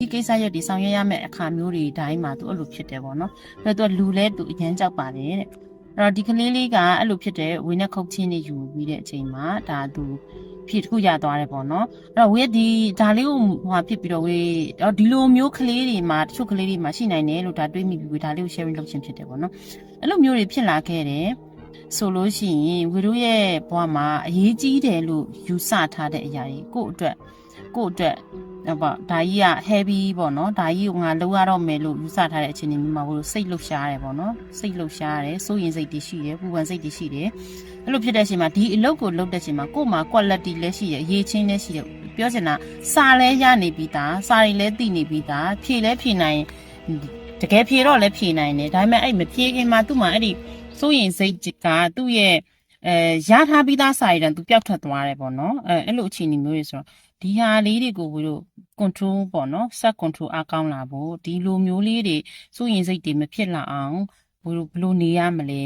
ဒီကိစ္စရက်ဒီဆောင်ရွက်ရမယ့်အခါမျိုးတွေတိုင်းမှာသူအဲ့လိုဖြစ်တယ်ပေါ့နော်အဲ့တော့သူကလူလဲသူအရန်ကြောက်ပါတယ်တဲ့အဲ့တော့ဒီကလေးလေးကအဲ့လိုဖြစ်တဲ့ဝင်းနဲ့ခုတ်ချင်းနေယူပြီးတဲ့အချိန်မှာဒါသူဖြစ်တစ်ခုရသွားတယ်ပေါ့နော်အဲ့တော့ဝင်းဒီဒါလေးကိုဟိုဖြစ်ပြီးတော့ဝေးတော့ဒီလိုမျိုးကလေးတွေမှာတချို့ကလေးတွေမှာရှိနိုင်တယ်လို့ဒါတွေးမိပြီးဝေးဒါလေးကို sharing လုပ်ခြင်းဖြစ်တယ်ပေါ့နော်အဲ့လိုမျိုးတွေဖြစ်လာခဲ့တယ်ဆိုလို့ရှိရင်ဝေတို့ရဲ့ဘဝမှာအရေးကြီးတယ်လို့ယူဆထားတဲ့အရာတွေကိုယ့်အတွက်ကိုယ့်အတွက်ဟုတ် ပါဒါကြီးက heavy ပေါ့နော်ဒါကြီးကိုငါလောက်ရတော့မယ်လို့ယူဆထားတဲ့အချိန်မျိုးမှာဝေတို့စိတ်လှုပ်ရှားတယ်ပေါ့နော်စိတ်လှုပ်ရှားတယ်စိုးရင်စိတ်တွေရှိတယ်ပူပန်စိတ်တွေရှိတယ်အဲ့လိုဖြစ်တဲ့အချိန်မှာဒီအလုပ်ကိုလုပ်တဲ့အချိန်မှာကိုယ့်မှာ quality လည်းရှိတယ်အရေးချင်းလည်းရှိတယ်ပြောချင်တာစာလည်းရနေပြီးသားစာတွေလည်းသိနေပြီးသားဖြေလည်းဖြေနိုင်တကယ်ဖြေတော့လည်းဖြေနိုင်တယ်ဒါပေမဲ့အဲ့မဖြေခင်မှာသူ့မှာအဲ့ဒီစိုးရင်စိတ်ကသူ့ရဲ့အဲရထားပြီးသားစာရည်တန်သူပျောက်ထွက်သွားတယ်ပေါ့နော်အဲအဲ့လိုအခြေအနေမျိုးတွေဆိုတော့ဒီဟာလေးတွေကိုဝေတို့ control ပေါ့နော် set control အားကောင်းလာဖို့ဒီလိုမျိုးလေးတွေစိုးရင်စိတ်တွေမဖြစ်လာအောင်ဘယ်လိုဘယ်လိုနေရမလဲ